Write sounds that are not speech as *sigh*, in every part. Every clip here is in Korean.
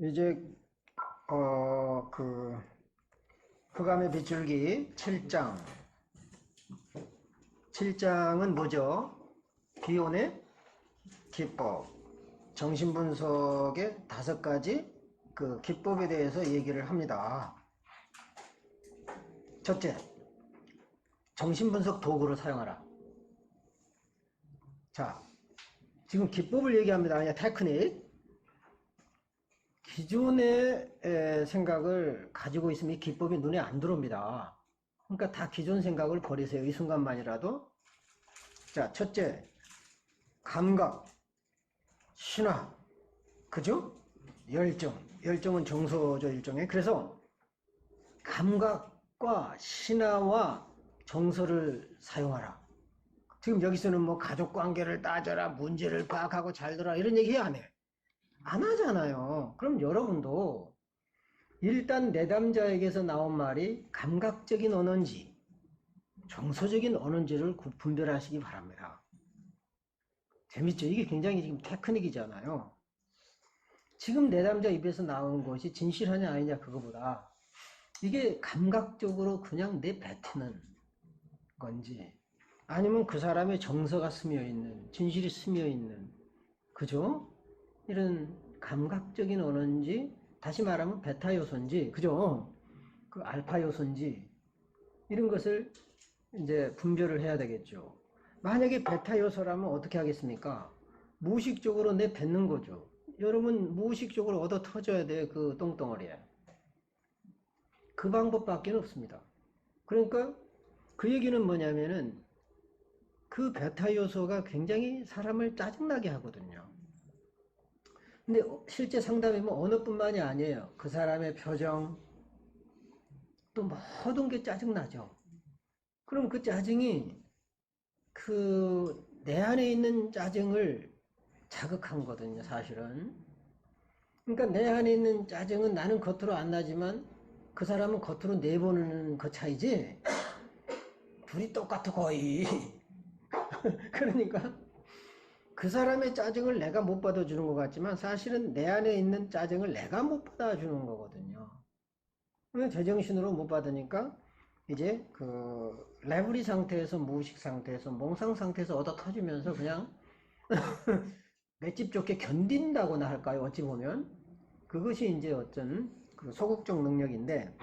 이제 어 그 흑암의 빗줄기 7장 7장은 뭐죠? 비혼의 기법 정신분석의 다섯 가지 그 기법에 대해서 얘기를 합니다. 첫째, 정신분석 도구를 사용하라. 자, 지금 기법을 얘기합니다. 아니야, 테크닉. 기존의 에, 생각을 가지고 있으면 이 기법이 눈에 안 들어옵니다. 그러니까 다 기존 생각을 버리세요. 이 순간만이라도. 자, 첫째, 감각, 신화, 그죠? 열정. 열정은 정서죠, 일종의. 그래서 감각과 신화와 정서를 사용하라. 지금 여기서는 뭐 가족 관계를 따져라, 문제를 파악하고 잘 들어라, 이런 얘기 안 해. 안 하잖아요. 그럼 여러분도 일단 내담자에게서 나온 말이 감각적인 언어인지 정서적인 언어인지를 구- 분별하시기 바랍니다. 재밌죠? 이게 굉장히 지금 테크닉이잖아요. 지금 내담자 입에서 나온 것이 진실하냐 아니냐 그거보다 이게 감각적으로 그냥 내뱉는 건지 아니면 그 사람의 정서가 스며 있는 진실이 스며 있는 그죠? 이런 감각적인 언어인지 다시 말하면 베타 요소인지 그죠? 그 알파 요소인지 이런 것을 이제 분별을 해야 되겠죠. 만약에 베타 요소라면 어떻게 하겠습니까? 무의식적으로 내 뱉는 거죠. 여러분 무의식적으로 얻어 터져야 돼그 똥덩어리에. 그 방법밖에 없습니다. 그러니까 그 얘기는 뭐냐면은 그 베타 요소가 굉장히 사람을 짜증나게 하거든요. 근데 실제 상담이면 언어뿐만이 아니에요. 그 사람의 표정, 또 모든 게 짜증나죠. 그럼 그 짜증이 그 내 안에 있는 짜증을 자극한 거거든요, 사실은. 그러니까 내 안에 있는 짜증은 나는 겉으로 안 나지만 그 사람은 겉으로 내보내는 그 차이지. 둘이 똑같아, 거의. *laughs* 그러니까 그 사람의 짜증을 내가 못 받아주는 것 같지만 사실은 내 안에 있는 짜증을 내가 못 받아주는 거거든요. 제정신으로 못 받으니까 이제 그 레브리 상태에서 무의식 상태에서 몽상 상태에서 얻어 터지면서 그냥 *laughs* 맷집 좋게 견딘다고나 할까요? 어찌 보면 그것이 이제 어떤 그 소극적 능력인데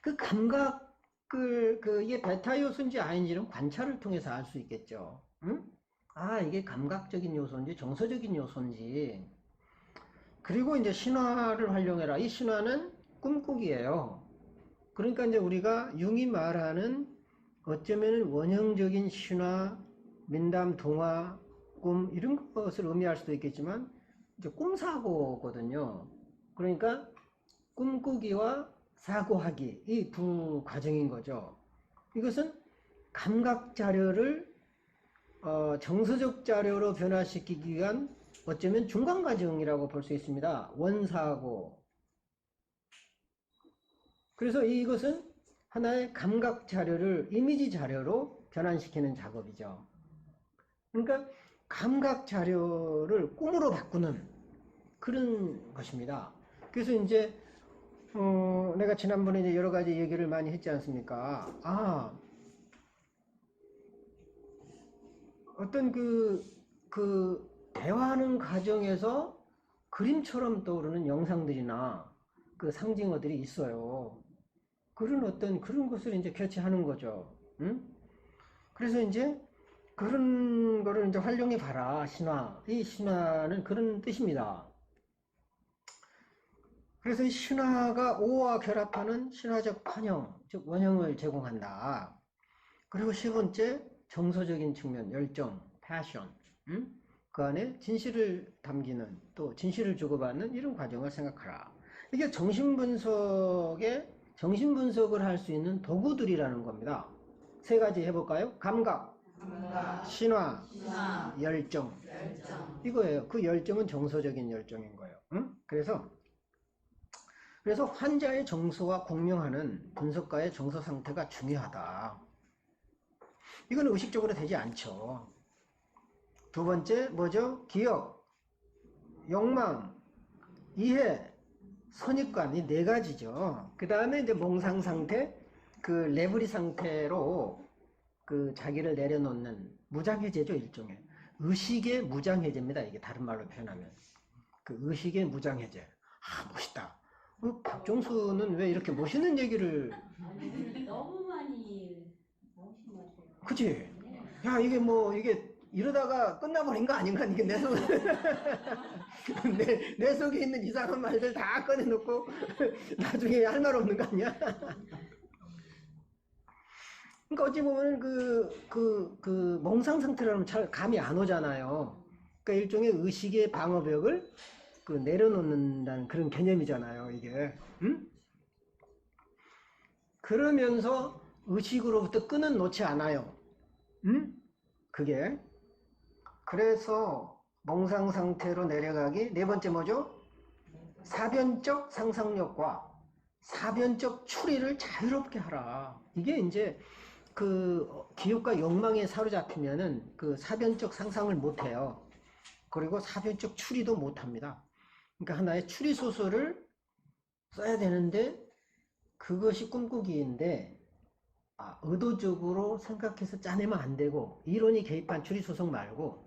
그 감각을 그 이게 베타 요소인지 아닌지는 관찰을 통해서 알 수 있겠죠. 응? 아 이게 감각적인 요소인지 정서적인 요소인지 그리고 이제 신화를 활용해라. 이 신화는 꿈꾸기예요. 그러니까 이제 우리가 융이 말하는 어쩌면 원형적인 신화, 민담, 동화, 꿈 이런 것을 의미할 수도 있겠지만 이제 꿈사고거든요. 그러니까 꿈꾸기와 사고하기 이 두 과정인 거죠. 이것은 감각 자료를 어, 정서적 자료로 변화시키기 위한 어쩌면 중간 과정이라고 볼 수 있습니다. 원사고. 그래서 이것은 하나의 감각 자료를 이미지 자료로 변환시키는 작업이죠. 그러니까 감각 자료를 꿈으로 바꾸는 그런 것입니다. 그래서 이제 어, 내가 지난번에 이제 여러 가지 얘기를 많이 했지 않습니까? 아, 어떤 그, 그, 대화하는 과정에서 그림처럼 떠오르는 영상들이나 그 상징어들이 있어요. 그런 어떤 그런 것을 이제 캐치하는 거죠. 응? 그래서 이제 그런 거를 이제 활용해 봐라. 신화. 이 신화는 그런 뜻입니다. 그래서 이 신화가 오와 결합하는 신화적 환영, 즉 원형을 제공한다. 그리고 세 번째 정서적인 측면, 열정, 패션, 음? 그 안에 진실을 담기는 또 진실을 주고받는 이런 과정을 생각하라. 이게 정신분석의 정신분석을 할 수 있는 도구들이라는 겁니다. 세 가지 해볼까요? 감각, 감각, 신화, 신화, 열정. 열정, 이거예요. 그 열정은 정서적인 열정인 거예요. 응? 그래서 그래서 환자의 정서와 공명하는 분석가의 정서 상태가 중요하다. 이건 의식적으로 되지 않죠. 두 번째 뭐죠? 기억, 욕망. 이해, 선입관 이 네 가지죠. 그 다음에 이제 몽상 상태, 그 레브리 상태로 그 자기를 내려놓는 무장해제죠 일종의 의식의 무장해제입니다. 이게 다른 말로 표현하면 그 의식의 무장해제. 아 멋있다. 어, 박종수는 왜 이렇게 멋있는 얘기를 *laughs* 아니, 너무 많이 나오시마세요. 그치? 야 이게 뭐 이게 이러다가 끝나버린 거 아닌가? 이게 내 속, *laughs* 내, 내 속에 있는 이상한 말들 다 꺼내놓고 *laughs* 나중에 할 말 없는 거 아니야? *laughs* 그러니까 어찌 보면 그, 그, 그 몽상 상태라면 잘 감이 안 오잖아요. 그러니까 일종의 의식의 방어벽을 그 내려놓는다는 그런 개념이잖아요, 이게. 응? 그러면서 의식으로부터 끈은 놓지 않아요. 응? 그게. 그래서 몽상 상태로 내려가기. 네 번째 뭐죠? 사변적 상상력과 사변적 추리를 자유롭게 하라. 이게 이제 그 기욕과 욕망에 사로잡히면은 그 사변적 상상을 못 해요. 그리고 사변적 추리도 못 합니다. 그러니까 하나의 추리 소설을 써야 되는데 그것이 꿈꾸기인데 아, 의도적으로 생각해서 짜내면 안 되고 이론이 개입한 추리 소설 말고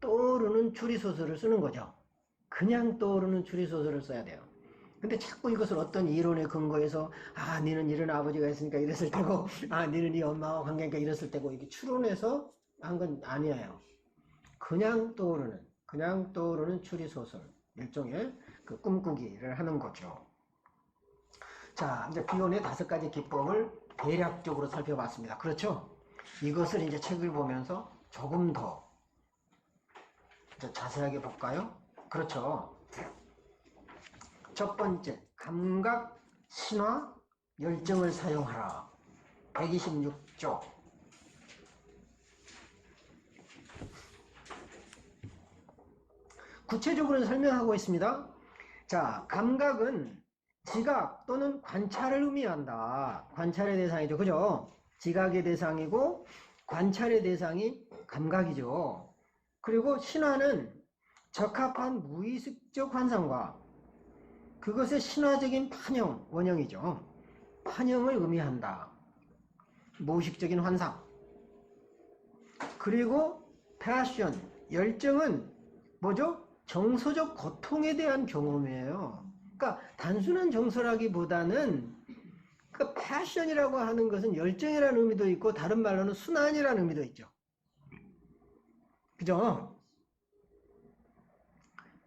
떠오르는 추리 소설을 쓰는 거죠. 그냥 떠오르는 추리 소설을 써야 돼요. 근데 자꾸 이것을 어떤 이론에 근거해서 아 니는 이런 아버지가 있으니까 이랬을 테고 아 니는 이 엄마와 관계니까 이랬을 테고 이게 추론해서 한 건 아니에요. 그냥 떠오르는 그냥 떠오르는 추리 소설 일종의 그 꿈꾸기를 하는 거죠. 자 이제 비혼의 다섯 가지 기법을 대략적으로 살펴봤습니다. 그렇죠? 이것을 이제 책을 보면서 조금 더 자세하게 볼까요? 그렇죠. 첫 번째, 감각, 신화, 열정을 사용하라. 126조. 구체적으로 설명하고 있습니다. 자, 감각은 지각 또는 관찰을 의미한다. 관찰의 대상이죠. 그죠? 지각의 대상이고 관찰의 대상이 감각이죠. 그리고 신화는 적합한 무의식적 환상과 그것의 신화적인 판형, 원형이죠. 판형을 의미한다. 무의식적인 환상. 그리고 패션, 열정은 뭐죠? 정서적 고통에 대한 경험이에요. 그러니까 단순한 정서라기보다는 그 패션이라고 하는 것은 열정이라는 의미도 있고 다른 말로는 순환이라는 의미도 있죠. 그죠?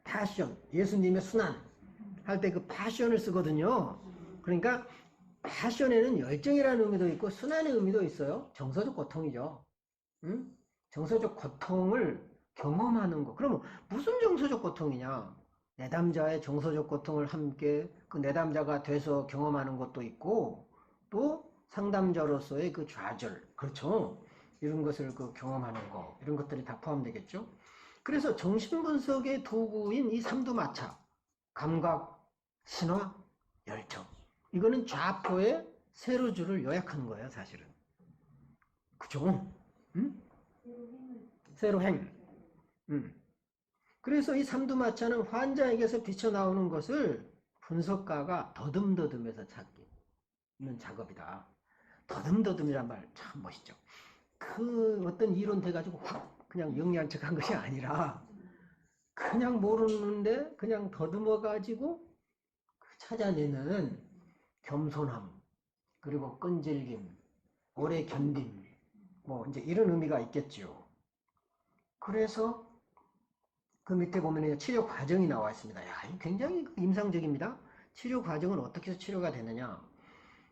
패션, 예수님의 순환 할 때 그 패션을 쓰거든요. 그러니까 패션에는 열정이라는 의미도 있고 순환의 의미도 있어요. 정서적 고통이죠. 응? 정서적 고통을 경험하는 거. 그러면 무슨 정서적 고통이냐? 내담자의 정서적 고통을 함께 그 내담자가 돼서 경험하는 것도 있고 또 상담자로서의 그 좌절, 그렇죠? 이런 것을 그 경험하는 거, 이런 것들이 다 포함되겠죠? 그래서 정신분석의 도구인 이 삼두마차, 감각, 신화, 열정. 이거는 좌표의 세로줄을 요약하는 거예요, 사실은. 그죠? 응? 세로행. 음. 그래서 이 삼두마차는 환자에게서 비쳐나오는 것을 분석가가 더듬더듬해서 찾기는 작업이다. 더듬더듬이란 말 참 멋있죠. 그 어떤 이론 돼가지고 확 그냥 영리한 척한 것이 아니라 그냥 모르는데 그냥 더듬어가지고 찾아내는 겸손함, 그리고 끈질김, 오래 견딤, 뭐 이제 이런 의미가 있겠죠. 그래서 그 밑에 보면 치료 과정이 나와 있습니다. 야, 굉장히 임상적입니다. 치료 과정은 어떻게 해서 치료가 되느냐?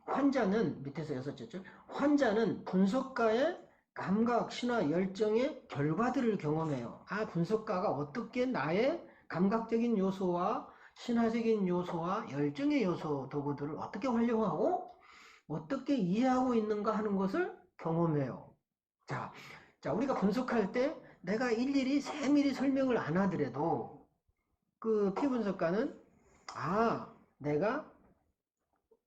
환자는 밑에서 여섯째죠. 환자는 분석가의 감각, 신화, 열정의 결과들을 경험해요. 아, 분석가가 어떻게 나의 감각적인 요소와 신화적인 요소와 열정의 요소 도구들을 어떻게 활용하고 어떻게 이해하고 있는가 하는 것을 경험해요. 자, 자, 우리가 분석할 때 내가 일일이 세밀히 설명을 안 하더라도 그 피분석가는 아, 내가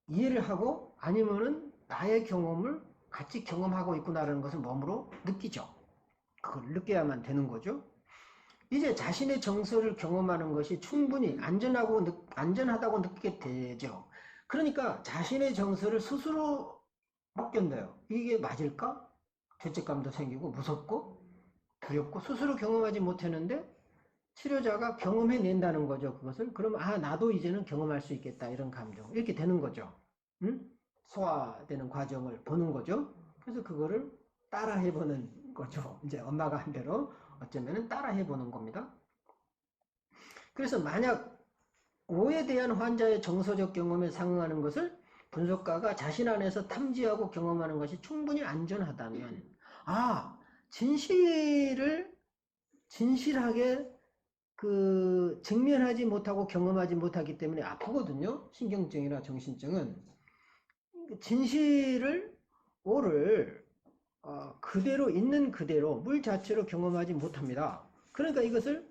이해를 하고 아니면은 나의 경험을 같이 경험하고 있구나라는 것을 몸으로 느끼죠. 그걸 느껴야만 되는 거죠. 이제 자신의 정서를 경험하는 것이 충분히 안전하고 느- 안전하다고 느끼게 되죠. 그러니까 자신의 정서를 스스로 못 견뎌요. 이게 맞을까? 죄책감도 생기고 무섭고 두렵고 스스로 경험하지 못했는데 치료자가 경험해 낸다는 거죠. 그것을 그럼 아 나도 이제는 경험할 수 있겠다 이런 감정 이렇게 되는 거죠. 응? 소화되는 과정을 보는 거죠. 그래서 그거를 따라 해보는 거죠. *laughs* 이제 엄마가 한 대로 어쩌면은 따라 해보는 겁니다. 그래서 만약 오에 대한 환자의 정서적 경험에 상응하는 것을 분석가가 자신 안에서 탐지하고 경험하는 것이 충분히 안전하다면, 아, 진실을 진실하게 그 직면하지 못하고 경험하지 못하기 때문에 아프거든요. 신경증이나 정신증은. 그 진실을, 오를 어, 그대로 있는 그대로 물 자체로 경험하지 못합니다. 그러니까 이것을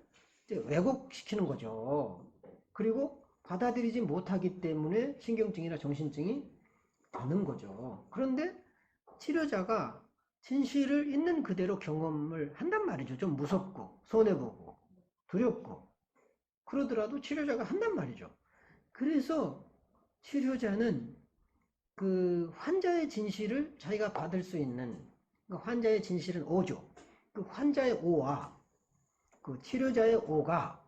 왜곡시키는 거죠. 그리고 받아들이지 못하기 때문에 신경증이나 정신증이 오는 거죠. 그런데 치료자가 진실을 있는 그대로 경험을 한단 말이죠. 좀 무섭고, 손해보고, 두렵고. 그러더라도 치료자가 한단 말이죠. 그래서 치료자는 그 환자의 진실을 자기가 받을 수 있는 그 환자의 진실은 오죠. 그 환자의 오와 그 치료자의 오가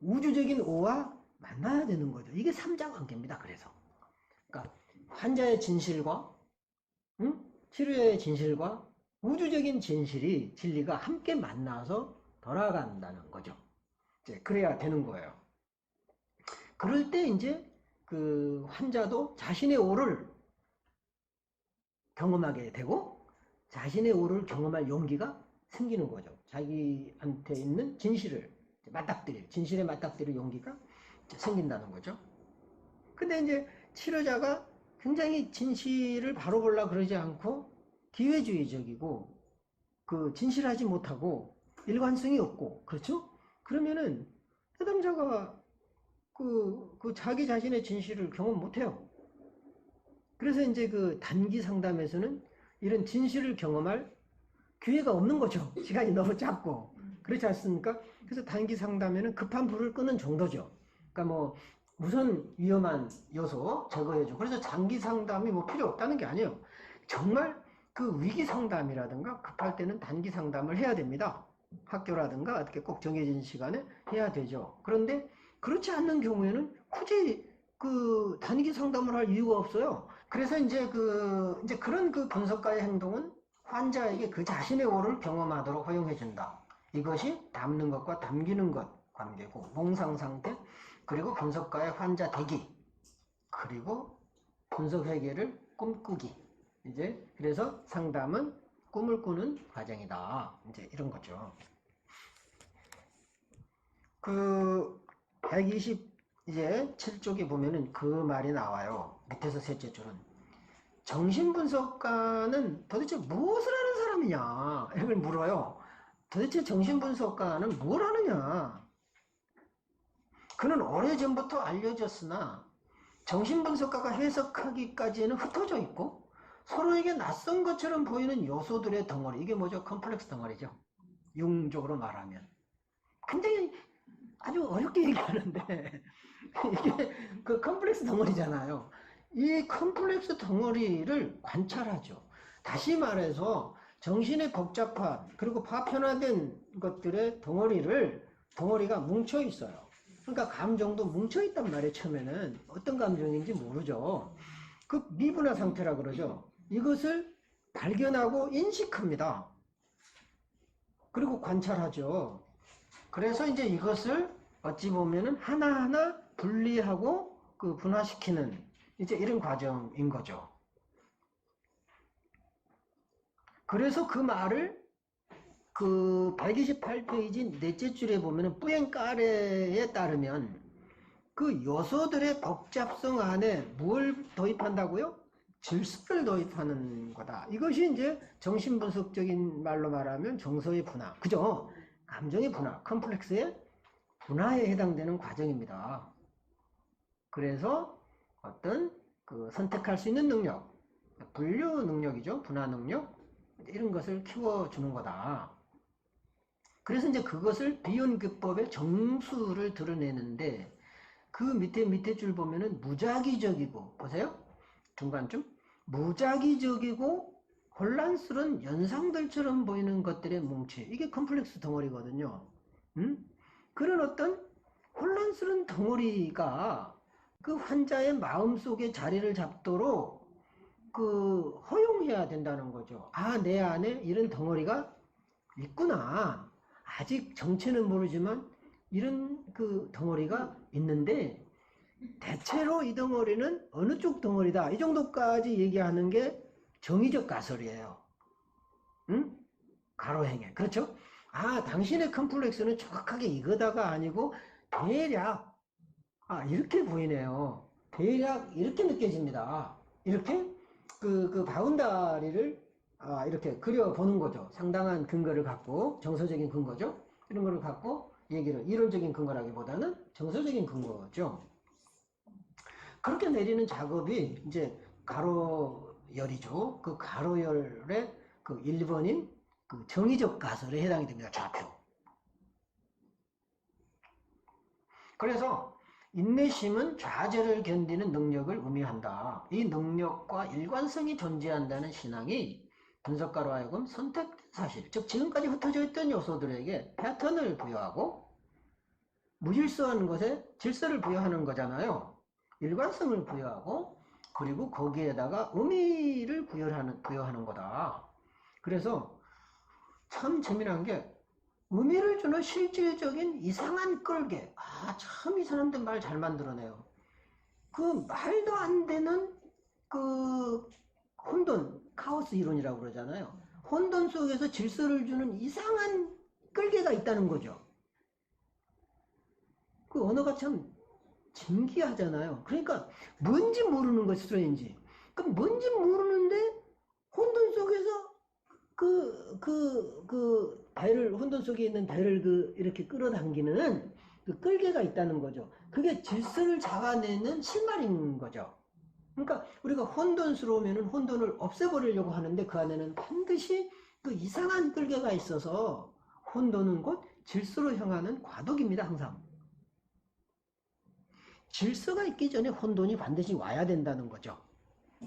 우주적인 오와 만나야 되는 거죠. 이게 삼자 관계입니다. 그래서 그러니까 환자의 진실과 응? 치료자의 진실과 우주적인 진실이 진리가 함께 만나서 돌아간다는 거죠. 이제 그래야 되는 거예요. 그럴 때 이제 그 환자도 자신의 오를 경험하게 되고 자신의 오를 경험할 용기가 생기는 거죠. 자기한테 있는 진실을 맞닥뜨릴, 진실에 맞닥뜨릴 용기가 생긴다는 거죠. 근데 이제 치료자가 굉장히 진실을 바로 보려 그러지 않고 기회주의적이고 그 진실하지 못하고 일관성이 없고 그렇죠? 그러면은 해당자가 그, 그 자기 자신의 진실을 경험 못해요. 그래서 이제 그 단기 상담에서는 이런 진실을 경험할 기회가 없는 거죠. 시간이 너무 짧고. 그렇지 않습니까? 그래서 단기 상담에는 급한 불을 끄는 정도죠. 그러니까 뭐 우선 위험한 요소 제거해주고 그래서 장기 상담이 뭐 필요 없다는 게 아니에요. 정말 그 위기 상담이라든가 급할 때는 단기 상담을 해야 됩니다. 학교라든가 어떻게 꼭 정해진 시간에 해야 되죠. 그런데 그렇지 않는 경우에는 굳이 그 단기 상담을 할 이유가 없어요. 그래서 이제 그 이제 그런 그 분석가의 행동은 환자에게 그 자신의 오를 경험하도록 허용해 준다. 이것이 담는 것과 담기는 것 관계고 몽상 상태 그리고 분석가의 환자 대기 그리고 분석 회계를 꿈꾸기 이제 그래서 상담은 꿈을 꾸는 과정이다. 이제 이런 거죠. 그 120 이제 7쪽에 보면은 그 말이 나와요. 밑에서 셋째 줄은 정신분석가는 도대체 무엇을 하는 사람이냐 이걸 물어요. 도대체 정신분석가는 뭘 하느냐? 그는 오래전부터 알려졌으나 정신분석가가 해석하기까지는 흩어져 있고 서로에게 낯선 것처럼 보이는 요소들의 덩어리 이게 뭐죠? 컴플렉스 덩어리죠. 융적으로 말하면 굉장히 아주 어렵게 얘기하는데 *laughs* 이게 그 컴플렉스 덩어리잖아요. 이 컴플렉스 덩어리를 관찰하죠. 다시 말해서 정신의 복잡한 그리고 파편화된 것들의 덩어리를 덩어리가 뭉쳐 있어요. 그러니까 감정도 뭉쳐 있단 말이에요. 처음에는 어떤 감정인지 모르죠. 그 미분화 상태라 그러죠. 이것을 발견하고 인식합니다. 그리고 관찰하죠. 그래서 이제 이것을 어찌 보면은 하나하나 분리하고 그 분화시키는 이제 이런 과정인 거죠. 그래서 그 말을 그 128페이지 넷째 줄에 보면은 뿌앵까레에 따르면 그 요소들의 복잡성 안에 뭘 도입한다고요? 질서를 도입하는 거다. 이것이 이제 정신분석적인 말로 말하면 정서의 분화. 그죠? 감정의 분화, 컴플렉스의 분화에 해당되는 과정입니다. 그래서 어떤 그 선택할 수 있는 능력, 분류 능력이죠. 분화 능력. 이런 것을 키워주는 거다. 그래서 이제 그것을 비연기법의 정수를 드러내는데 그 밑에 밑에 줄 보면은 무작위적이고 보세요 중간쯤 무작위적이고 혼란스러운 연상들처럼 보이는 것들의 뭉치 이게 컴플렉스 덩어리거든요. 음? 그런 어떤 혼란스러운 덩어리가 그 환자의 마음속에 자리를 잡도록 그 허용해야 된다는 거죠. 아, 내 안에 이런 덩어리가 있구나. 아직 정체는 모르지만 이런 그 덩어리가 있는데 대체로 이 덩어리는 어느 쪽 덩어리다. 이 정도까지 얘기하는 게 정의적 가설이에요. 응? 가로행에. 그렇죠? 아, 당신의 컴플렉스는 정확하게 이거다가 아니고 대략 아, 이렇게 보이네요. 대략 이렇게 느껴집니다. 이렇게 그, 그 바운다리를 아, 이렇게 그려보는 거죠. 상당한 근거를 갖고, 정서적인 근거죠. 이런 거를 갖고 얘기를, 이론적인 근거라기보다는 정서적인 근거죠. 그렇게 내리는 작업이 이제 가로열이죠. 그 가로열의 그 1번인 그 정의적 가설에 해당이 됩니다. 좌표. 그래서 인내심은 좌절을 견디는 능력을 의미한다. 이 능력과 일관성이 존재한다는 신앙이 분석가로 하여금 선택 사실, 즉 지금까지 흩어져 있던 요소들에게 패턴을 부여하고 무질서한 것에 질서를 부여하는 거잖아요. 일관성을 부여하고 그리고 거기에다가 의미를 부여하는 부여하는 거다. 그래서 참 재미난 게 의미를 주는 실질적인 이상한 끌개. 아, 참 이 사람들 말 잘 만들어내요. 그 말도 안 되는 그 혼돈, 카오스 이론이라고 그러잖아요. 혼돈 속에서 질서를 주는 이상한 끌개가 있다는 거죠. 그 언어가 참 진기하잖아요. 그러니까 뭔지 모르는 것이 수인지. 그럼 뭔지 모르는데 혼돈 속에서 그, 그, 그, 배를, 혼돈 속에 있는 배를 그, 이렇게 끌어당기는 그 끌개가 있다는 거죠. 그게 질서를 잡아내는 실마리인 거죠. 그러니까 우리가 혼돈스러우면 혼돈을 없애버리려고 하는데 그 안에는 반드시 그 이상한 끌개가 있어서 혼돈은 곧 질서로 향하는 과도기입니다, 항상. 질서가 있기 전에 혼돈이 반드시 와야 된다는 거죠.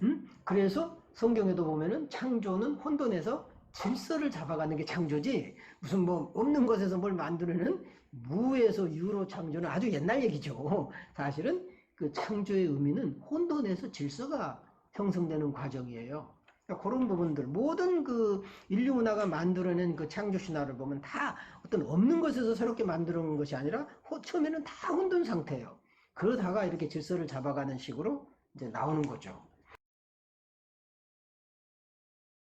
음? 그래서 성경에도 보면은 창조는 혼돈에서 질서를 잡아가는 게 창조지 무슨 뭐 없는 것에서 뭘 만드는 무에서 유로 창조는 아주 옛날 얘기죠. 사실은 그 창조의 의미는 혼돈에서 질서가 형성되는 과정이에요. 그러니까 그런 부분들 모든 그 인류 문화가 만들어낸 그 창조 신화를 보면 다 어떤 없는 것에서 새롭게 만들어 놓은 것이 아니라 호- 처음에는 다 혼돈 상태예요. 그러다가 이렇게 질서를 잡아가는 식으로 이제 나오는 거죠.